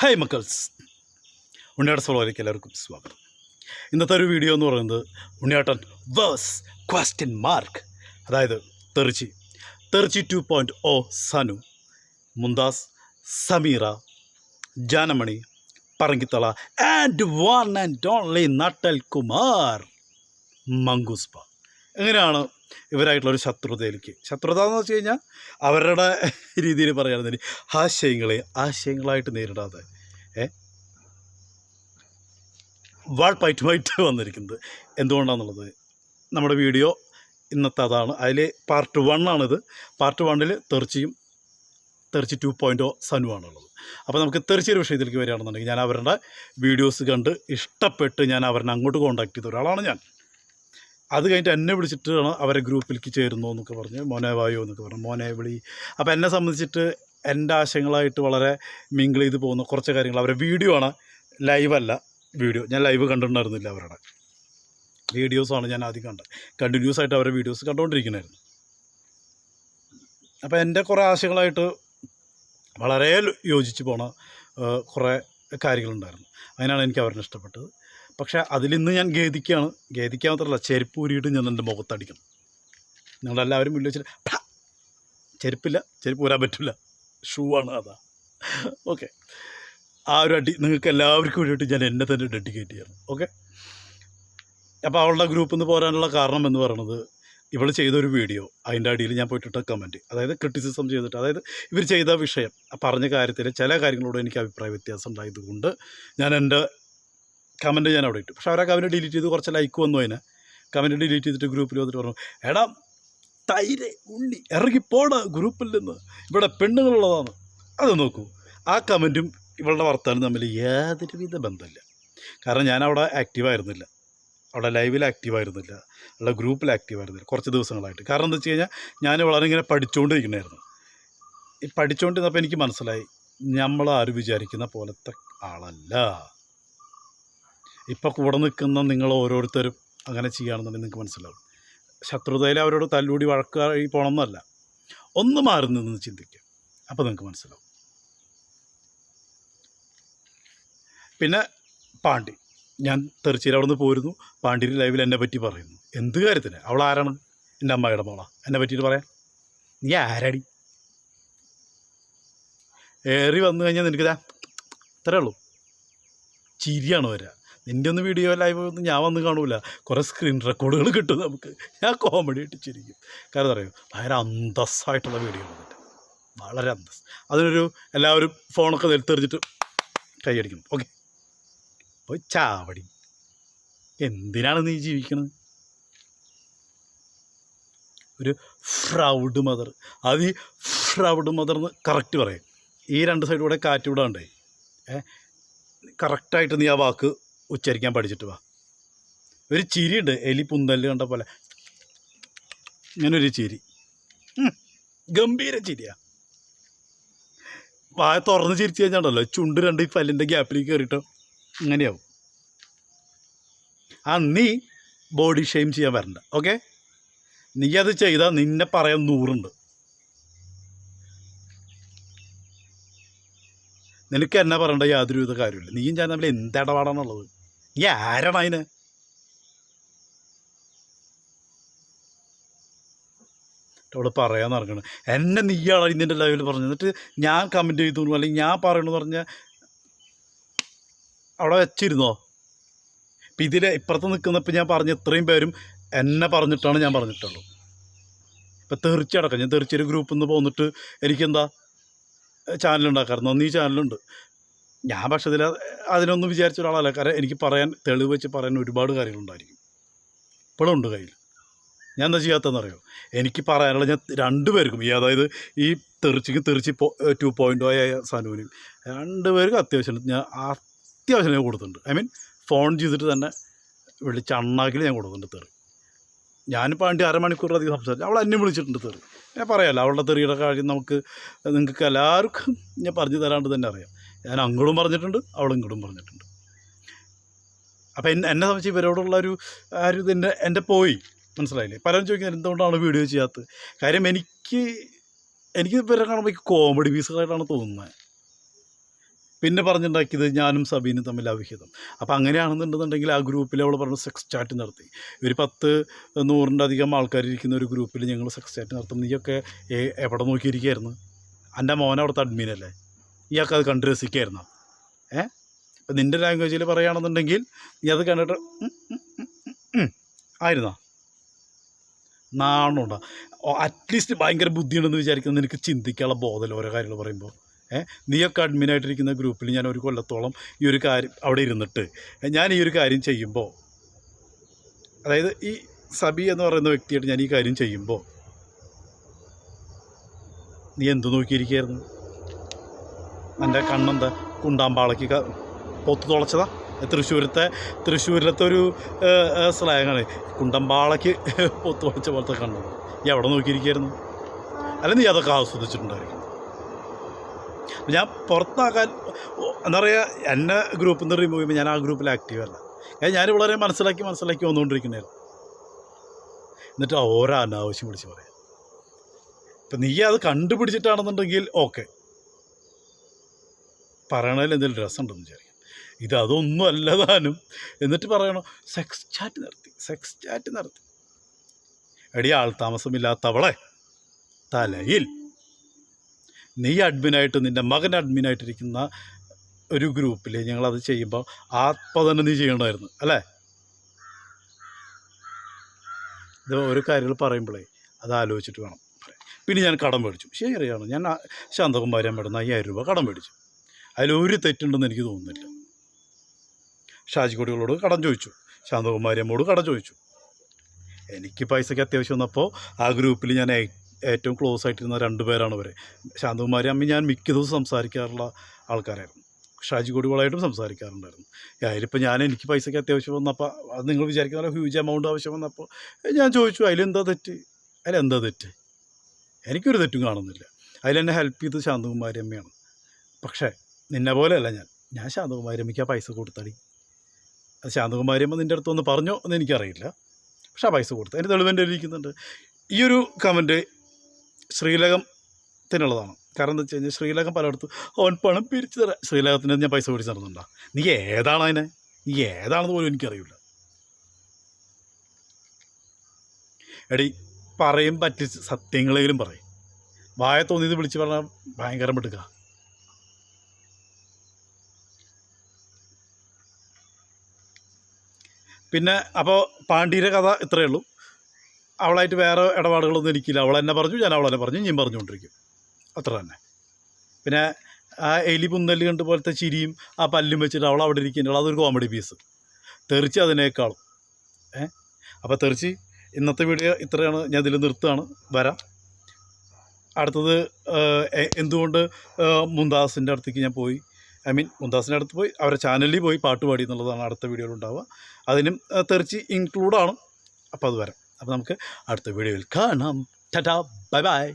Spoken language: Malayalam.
ഹായ് മക്കൾസ്. ഉണ്ണിയാട്ട സോളോയിലേക്ക് എല്ലാവർക്കും സ്വാഗതം. ഇന്നത്തെ ഒരു വീഡിയോ എന്ന് പറയുന്നത് ഉണ്ണിയാട്ടൻ വേഴ്സ് ക്വസ്റ്റ്യൻ മാർക്ക്. അതായത് തെറിച്ചി. തെറിച്ചി two point O Sanu Mumtaz Sameera ജാനമണി പറങ്കിത്തള ആൻഡ് വൺ ആൻഡ് ഓൺലി നട്ടൽ കുമാർ മങ്കുസ്പ. എങ്ങനെയാണ് ഇവരായിട്ടുള്ളൊരു ശത്രുതയിലേക്ക്. ശത്രുത എന്ന് വെച്ച് കഴിഞ്ഞാൽ അവരുടെ രീതിയിൽ പറയുകയാണെന്നുണ്ടെങ്കിൽ ആശയങ്ങളെ ആശയങ്ങളായിട്ട് നേരിടാതെ ഏ? വാൾപ്പയറ്റുമായിട്ട് വന്നിരിക്കുന്നത്. എന്തുകൊണ്ടാണെന്നുള്ളത് നമ്മുടെ വീഡിയോ ഇന്നത്തെ അതാണ്. അതിൽ പാർട്ട് വൺ ആണിത്. പാർട്ട് വണ്ണിൽ തെർച്ചിയും തെർച്ചി ടു പോയിന്റ് ഒ സനുവാണുള്ളത് അപ്പോൾ നമുക്ക് തെർച്ചിയുടെ വിഷയത്തിലേക്ക് വരികയാണെന്നുണ്ടെങ്കിൽ ഞാൻ അവരുടെ വീഡിയോസ് കണ്ട് ഇഷ്ടപ്പെട്ട് ഞാൻ അവരെ അങ്ങോട്ട് കോൺടാക്ട് ചെയ്ത ഒരാളാണ് ഞാൻ. അത് കഴിഞ്ഞിട്ട് എന്നെ വിളിച്ചിട്ടാണ് അവരെ ഗ്രൂപ്പിലേക്ക് ചേരുന്നു എന്നൊക്കെ പറഞ്ഞ് മോനെ വായോ എന്നൊക്കെ പറഞ്ഞു മോനെ വിളി. അപ്പോൾ എന്നെ സംബന്ധിച്ചിട്ട് എന്റെ ആശയങ്ങളായിട്ട് വളരെ മിങ്കിൾ ചെയ്ത് പോകുന്ന കുറച്ച് കാര്യങ്ങൾ. അവരെ വീഡിയോ ആണ്. ലൈവല്ല വീഡിയോ ഞാൻ ലൈവ് കണ്ടിട്ടുണ്ടായിരുന്നില്ല അവരുടെ. വീഡിയോസാണ് ഞാൻ ആദ്യം കണ്ടത്. കണ്ടിന്യൂസ് ആയിട്ട് അവരുടെ വീഡിയോസ് കണ്ടുകൊണ്ടിരിക്കണമായിരുന്നു അപ്പോൾ എന്റെ കുറേ ആശയങ്ങളായിട്ട് വളരെ യോജിച്ച് പോണ കുറേ കാര്യങ്ങളുണ്ടായിരുന്നു. അതിനാണ് എനിക്ക് അവരെ ഇഷ്ടപ്പെട്ടത്. പക്ഷേ അതിലിന്ന് ഞാൻ ഖേദിക്കുകയാണ്. ഖേദിക്കാൻ മാത്രമല്ല ചെരുപ്പ് ഊരിയിട്ട് ഞാൻ എന്റെ മുഖത്തടിക്കണം. നിങ്ങളെല്ലാവരും മുന്നിൽ വെച്ചിട്ട് ചെരുപ്പില്ല ചെരുപ്പ് ഊരാൻ പറ്റില്ല. ഷൂ ആണ് അതാ. ഓക്കെ. ആ ഒരു അടി നിങ്ങൾക്ക് എല്ലാവർക്കും വേണ്ടിയിട്ട് ഞാൻ എന്നെ തന്നെ ഡെഡിക്കേറ്റ് ചെയ്യണം. ഓക്കെ? അപ്പോൾ അവളുടെ ഗ്രൂപ്പിൽ നിന്ന് പോരാനുള്ള കാരണം എന്ന് പറയുന്നത് ഇവൾ ചെയ്തൊരു വീഡിയോ അതിന്റെ അടിയിൽ ഞാൻ പോയിട്ടിട്ട കമന്റ്. അതായത് ക്രിറ്റിസിസം ചെയ്തിട്ട് അതായത് ഇവർ ചെയ്ത വിഷയം പറഞ്ഞ കാര്യത്തിൽ ചില കാര്യങ്ങളോട് എനിക്ക് അഭിപ്രായ വ്യത്യാസം ഉണ്ടായതുകൊണ്ട് ഞാൻ എന്റെ കമന്റ് ഞാൻ അവിടെ ഇട്ടു. പക്ഷെ അവരാ കമന്റ് ഡിലീറ്റ് ചെയ്ത് കുറച്ച് ലൈക്ക് വന്നു അതിന്. കമന്റ് ഡിലീറ്റ് ചെയ്തിട്ട് ഗ്രൂപ്പിൽ വന്നിട്ട് പറഞ്ഞു എടാ തൈര് ഉള്ളി ഇറങ്ങി പോട ഗ്രൂപ്പിൽ നിന്ന്. ഇവിടെ പെണ്ണുങ്ങളുള്ളതാണ്. അത് നോക്കൂ. ആ കമന്റും ഇവളുടെ വർത്താനം തമ്മിൽ യാതൊരുവിധ ബന്ധമില്ല. കാരണം ഞാൻ അവിടെ ആക്റ്റീവായിരുന്നില്ല അവിടെ ലൈവിൽ ആക്റ്റീവായിരുന്നില്ല അവിടെ ഗ്രൂപ്പിൽ ആക്റ്റീവായിരുന്നില്ല കുറച്ച് ദിവസങ്ങളായിട്ട്. കാരണം എന്താ വെച്ച് കഴിഞ്ഞാൽ ഞാൻ വളരെ ഇങ്ങനെ പഠിച്ചുകൊണ്ടിരിക്കണമായിരുന്നു ഈ പഠിച്ചുകൊണ്ടിരുന്നപ്പോൾ എനിക്ക് മനസ്സിലായി നമ്മൾ ആരും വിചാരിക്കുന്ന പോലത്തെ ആളല്ല. ഇപ്പം കൂടെ നിൽക്കുന്ന നിങ്ങൾ ഓരോരുത്തരും അങ്ങനെ ചെയ്യുകയാണെന്നുണ്ടെങ്കിൽ നിങ്ങൾക്ക് മനസ്സിലാവും. ശത്രുതയിൽ അവരോട് തല്ലൂടി വഴക്കായി പോകണമെന്നല്ല ഒന്ന് മാറി നിന്ന് ചിന്തിക്കുക. അപ്പോൾ നിങ്ങൾക്ക് മനസ്സിലാവും. പിന്നെ പാണ്ഡി ഞാൻ തെറിച്ചിയിൽ അവിടെ നിന്ന് പോരുന്നു. പാണ്ടിരി ലൈവിൽ എന്നെ പറ്റി പറയുന്നു. എന്ത് കാര്യത്തിന്? അവൾ ആരാണ്? എന്റെ അമ്മയുടെ മോളാ. എന്നെ പറ്റിയിട്ട് പറയാൻ? നീ ആരാടി? ഏറി വന്നു കഴിഞ്ഞാൽ നിനക്കിതാ? ഇത്രേ ഉള്ളൂ. ചിരിയാണ് വരിക. നിന്റെ ഒന്നും വീഡിയോ ലൈവ് ഒന്നും ഞാൻ വന്ന് കാണൂല. കുറേ സ്ക്രീൻ റെക്കോർഡുകൾ കിട്ടും നമുക്ക്. ഞാൻ കോമഡി ഇട്ടിച്ചിരിക്കും. ചിരിക്കും കാരണം അറിയോ? ഭയങ്കര അന്തസ്സായിട്ടുള്ള വീഡിയോ വന്നിട്ട് വളരെ അന്തസ്. അതിനൊരു എല്ലാവരും ഫോണൊക്കെ നിലത്തെറിഞ്ഞിട്ട് കൈയടിക്കണം ഓക്കെ അപ്പോൾ ചാവടി. എന്തിനാണ് നീ ജീവിക്കുന്നത് ഒരു ഫ്രൗഡ് മദർ അത് ഈ ഫ്രൗഡ് മദർ എന്ന് കറക്റ്റ് പറയും. ഈ രണ്ട് സൈഡിലൂടെ കാറ്റ് വിടാണ്ടേ. ഏ? കറക്റ്റായിട്ട് നീ ആ വാക്ക് ഉച്ചരിക്കാൻ പഠിച്ചിട്ട് വാ. ഒരു ചിരിയുണ്ട് എലി പുന്തൽ കണ്ട പോലെ. ഇങ്ങനൊരു ചിരി. ഗംഭീര ചിരിയാ. വായ തുറന്ന് ചിരിച്ചു കഴിഞ്ഞാണ്ടല്ലോ ചുണ്ട് രണ്ട് ഈ പല്ലിന്റെ ഗ്യാപ്പിലേക്ക് കയറിയിട്ടോ ഇങ്ങനെയാവും. ആ നീ ബോഡി ഷെയിം ചെയ്യാൻ വരണ്ട ഓക്കെ നീ അത് ചെയ്താൽ നിന്നെ പറയാൻ നൂറുണ്ട്. നിനക്ക് എന്നാ പറയേണ്ട യാതൊരുവിധ കാര്യമില്ല നീയും ഞാൻ തമ്മിൽ എന്ത് ഇടപാടാണുള്ളത് നീ ആരാണ് അവിടെ പറയാൻ നടക്കണം. എന്നെ നീയാണ് ഇതിന്റെ ലൈവിൽ പറഞ്ഞു എന്നിട്ട് ഞാൻ കമന്റ് ചെയ്തു അല്ലെങ്കിൽ ഞാൻ പറയണമെന്ന് പറഞ്ഞാൽ അവിടെ വെച്ചിരുന്നോ? ഇപ്പം ഇതിൽ ഇപ്പുറത്ത് നിൽക്കുന്നപ്പോൾ ഞാൻ പറഞ്ഞ ഇത്രയും പേരും എന്നെ പറഞ്ഞിട്ടാണ് ഞാൻ പറഞ്ഞിട്ടുള്ളൂ. ഇപ്പം തെറിച്ചടക്കം ഞാൻ തെറിച്ചൊരു ഗ്രൂപ്പിൽ നിന്ന് പോന്നിട്ട് എനിക്കെന്താ? ചാനലുണ്ടാക്കാറുണ്ട് നീ ചാനലുണ്ട് ഞാൻ പക്ഷേ ഇതിൽ അതിനൊന്നും വിചാരിച്ച ഒരാളല്ല. കാരണം എനിക്ക് പറയാൻ തെളിവ് വെച്ച് പറയാൻ ഒരുപാട് കാര്യങ്ങളുണ്ടായിരിക്കും. ഇപ്പോഴും ഉണ്ട് കയ്യിൽ ഞാൻ എന്താ ചെയ്യാത്തതെന്ന് അറിയോ? എനിക്ക് പറയാനുള്ള ഞാൻ രണ്ടുപേർക്കും ഈ അതായത് ഈ തെറിച്ചിക്കും തെറിച്ച് ടു പോയിന്റ് ആയ സനുവിനും രണ്ടുപേർക്കും അത്യാവശ്യം ഞാൻ അത്യാവശ്യം ഞാൻ കൊടുത്തിട്ടുണ്ട്. ഐ മീൻ ഫോൺ ചെയ്തിട്ട് തന്നെ വിളിച്ച് അണ്ണാക്കിൽ ഞാൻ കൊടുക്കുന്നുണ്ട് തെറി. ഞാനിപ്പോൾ വേണ്ടി അരമണിക്കൂറിലധികം സംസാരിച്ചു. അവൾ എന്നെ വിളിച്ചിട്ടുണ്ട് തെറി. ഞാൻ പറയാമല്ലോ അവളുടെ തെറിയുടെ കാര്യം നമുക്ക് നിങ്ങൾക്ക് എല്ലാവർക്കും ഞാൻ പറഞ്ഞു തരാണ്ട് തന്നെ അറിയാം. ഞാൻ അങ്ങോട്ടും പറഞ്ഞിട്ടുണ്ട് അവളും ഇങ്ങോട്ടും പറഞ്ഞിട്ടുണ്ട്. അപ്പം എന്നെ എന്നെ സംബന്ധിച്ച് ഇവരോടുള്ള ഒരു ആ ഒരു ഇത് എന്റെ പോയി. മനസ്സിലായില്ലേ? പലരും ചോദിക്കുന്നത് എന്തുകൊണ്ടാണ് വീഡിയോ ചെയ്യാത്തത്? കാര്യം എനിക്ക് എനിക്ക് ഇവരെ കാണുമ്പോൾ കോമഡി പീസുകളായിട്ടാണ് തോന്നുന്നത്. പിന്നെ പറഞ്ഞുണ്ടാക്കിയത് ഞാനും സബീനും തമ്മിൽ അവിഹിതം. അപ്പോൾ അങ്ങനെയാണെന്നുണ്ടെന്നുണ്ടെങ്കിൽ ആ ഗ്രൂപ്പിൽ അവൾ പറഞ്ഞു സെക്സ് ചാറ്റ് നടത്തി. ഒരു പത്ത് നൂറിന്റെ അധികം ആൾക്കാർ ഇരിക്കുന്ന ഒരു ഗ്രൂപ്പിൽ ഞങ്ങൾ സെക്സ് ചാറ്റ് നടത്തും. നീയൊക്കെ എവിടെ നോക്കിയിരിക്കുകയായിരുന്നു എന്റെ മോൻ അവിടുത്തെ അഡ്മിനല്ലേ ഇയാൾക്ക് അത് കണ്ട് രസിക്കായിരുന്നു. ഏ? ഇപ്പം നിന്റെ ലാംഗ്വേജിൽ പറയുകയാണെന്നുണ്ടെങ്കിൽ നീ അത് കണ്ടിട്ട്. ആയിരുന്നോ? നാണുണ്ടോ? അറ്റ്ലീസ്റ്റ് ഭയങ്കര ബുദ്ധിയുണ്ടെന്ന് വിചാരിക്കുന്നത് നിനക്ക് ചിന്തിക്കാനുള്ള ബോധമല്ല ഓരോ കാര്യങ്ങൾ പറയുമ്പോൾ. ഏ? നീയൊക്കെ അഡ്മിനായിട്ടിരിക്കുന്ന ഗ്രൂപ്പിൽ ഞാൻ ഒരു കൊല്ലത്തോളം ഈ ഒരു കാര്യം അവിടെ ഇരുന്നിട്ട് ഞാൻ ഈ ഒരു കാര്യം ചെയ്യുമ്പോൾ അതായത് ഈ സബി എന്ന് പറയുന്ന വ്യക്തിയായിട്ട് ഞാൻ ഈ കാര്യം ചെയ്യുമ്പോൾ നീ എന്ത് നോക്കിയിരിക്കുകയായിരുന്നു? എന്റെ കണ്ണെന്താ കുണ്ടാമ്പാളയ്ക്ക് പൊത്ത് തുളച്ചതാ. തൃശ്ശൂരത്തെ തൃശ്ശൂരിലത്തെ ഒരു സ്ലാങ്ങാണ്. കുണ്ടമ്പാളയ്ക്ക് പൊത്ത് തുളച്ച പോലത്തെ കണ്ണു. നീ എവിടെ നോക്കിയിരിക്കുകയായിരുന്നു അല്ല നീ അതൊക്കെ ആസ്വദിച്ചിട്ടുണ്ടായിരിക്കും. ഞാൻ പുറത്താക്കാൻ എന്താ പറയുക എന്നെ ഗ്രൂപ്പിൽ നിന്ന് റിമൂവ് ചെയ്യുമ്പോൾ ഞാൻ ആ ഗ്രൂപ്പിൽ ആക്റ്റീവ് അല്ല. ഞാൻ വളരെ മനസ്സിലാക്കി മനസ്സിലാക്കി വന്നുകൊണ്ടിരിക്കുന്നതായിരുന്നു എന്നിട്ട് ഓരോ അനാവശ്യം വിളിച്ച് പറയാം. ഇപ്പം നീ അത് കണ്ടുപിടിച്ചിട്ടാണെന്നുണ്ടെങ്കിൽ ഓക്കെ. പറയണതിൽ എന്തെങ്കിലും രസമുണ്ടെന്ന് വിചാരിക്കും. ഇത് അതൊന്നും അല്ല താനും. എന്നിട്ട് പറയണോ സെക്സ് ചാറ്റ് നടത്തി സെക്സ് ചാറ്റ് നടത്തി. എടി ആൾ താമസമില്ലാത്തവളെ തലയിൽ. നീ അഡ്മിനായിട്ട് നിന്റെ മകൻ അഡ്മിനായിട്ടിരിക്കുന്ന ഒരു ഗ്രൂപ്പിൽ ഞങ്ങളത് ചെയ്യുമ്പോൾ ആത്മ തന്നെ നീ ചെയ്യണമായിരുന്നു അല്ലേ? ഇത് ഓരോ കാര്യങ്ങൾ പറയുമ്പോഴേ അത് ആലോചിച്ചിട്ട് വേണം. പിന്നെ ഞാൻ കടം മേടിച്ചു. ശരിയാണ് ഞാൻ ശാന്തകുമാരി അമ്മയുടെ അയ്യായിരം രൂപ കടം മേടിച്ചു. അതിലൊരു തെറ്റുണ്ടെന്ന് എനിക്ക് തോന്നുന്നില്ല. ഷാജിക്കോടികളോട് കടം ചോദിച്ചു. ശാന്തകുമാരി അമ്മോട് കടം ചോദിച്ചു. എനിക്ക് പൈസയ്ക്ക് അത്യാവശ്യം വന്നപ്പോൾ ആ ഗ്രൂപ്പിൽ ഞാൻ ഏറ്റവും ക്ലോസ് ആയിട്ടിരുന്ന രണ്ട് പേരാണ് ഇവർ ശാന്തകുമാരി അമ്മ ഞാൻ മിക്ക ദിവസം സംസാരിക്കാറുള്ള ആൾക്കാരായിരുന്നു. ഷാജി കോടികളായിട്ടും സംസാരിക്കാറുണ്ടായിരുന്നു. അതിലിപ്പോൾ ഞാൻ എനിക്ക് പൈസയ്ക്ക് അത്യാവശ്യം വന്നപ്പോൾ അത് നിങ്ങൾ വിചാരിക്കുന്ന ഹ്യൂജ് എമൗണ്ട് ആവശ്യം വന്നപ്പോൾ ഞാൻ ചോദിച്ചു അതിലെന്താ തെറ്റ്? അതിലെന്താ തെറ്റ്? എനിക്കൊരു തെറ്റും കാണുന്നില്ല. അതിലെന്നെ ഹെൽപ്പ് ചെയ്ത് ശാന്തകുമാരി അമ്മയാണ് പക്ഷേ നിന്നെ പോലെയല്ല ഞാൻ. ഞാൻ ശാന്തകുമാരി അമ്മയ്ക്ക് ആ പൈസ കൊടുത്തടി. അത് ശാന്തകുമാരി അമ്മ നിന്റെ അടുത്ത് ഒന്ന് പറഞ്ഞോ എന്ന് എനിക്കറിയില്ല. പക്ഷേ ആ പൈസ കൊടുത്തു. അതിന്റെ തെളിവെന്റെ ഇരിക്കുന്നുണ്ട്. ഈ ഒരു കമന്റ് ശ്രീലകത്തിനുള്ളതാണ്. കാരണം എന്താ വെച്ച് കഴിഞ്ഞാൽ ശ്രീലകം പലയിടത്തും അവൻ പണം പിരിച്ചു തരാം ശ്രീലകത്തിന് ഞാൻ പൈസ പിടിച്ച് നടന്നുണ്ടോ നീ ഏതാണ് അതിനെ? നീ ഏതാണെന്ന് പോലും എനിക്കറിയില്ല. എടി പറയും പറ്റി സത്യങ്ങളെങ്കിലും പറയും. വായ തോന്നിയത് വിളിച്ച് പറഞ്ഞാൽ ഭയങ്കരം മിടുക പിന്നെ അപ്പോൾ പാണ്ഡ്യയുടെ കഥ ഇത്രയേ ഉള്ളൂ. അവളായിട്ട് വേറെ ഇടപാടുകളൊന്നും എനിക്കില്ല. അവൾ എന്നെ പറഞ്ഞു ഞാൻ അവളെന്നെ പറഞ്ഞു ഞാൻ പറഞ്ഞുകൊണ്ടിരിക്കും. അത്ര തന്നെ. പിന്നെ ആ എലി പുന്നൽ കണ്ട് പോലത്തെ ചിരിയും ആ പല്ലും വെച്ചിട്ട് അവൾ അവിടെ ഇരിക്കുന്നുണ്ട് അതൊരു കോമഡി പീസ് തെറിച്ച് അതിനേക്കാളും. ഏ? അപ്പോൾ തെറിച്ച് ഇന്നത്തെ വീഡിയോ ഇത്രയാണ്. ഞാൻ ഇതിൽ നിർത്തുകയാണ്. വരാം. അടുത്തത് എന്തുകൊണ്ട് മുന്താസിന്റെ അടുത്തേക്ക് ഞാൻ പോയി. ഐ മീൻ മുംതാസിന്റെ അടുത്ത് പോയി അവരുടെ ചാനലിൽ പോയി പാട്ട് പാടി എന്നുള്ളതാണ് അടുത്ത വീഡിയോയിൽ ഉണ്ടാവുക. അതിനും തെറിച്ച് ഇൻക്ലൂഡാണ് അപ്പോൾ അത് വരാം. അപ്പോൾ നമുക്ക് അടുത്ത വീഡിയോയിൽ കാണാം. ടാ ബൈ ബൈ.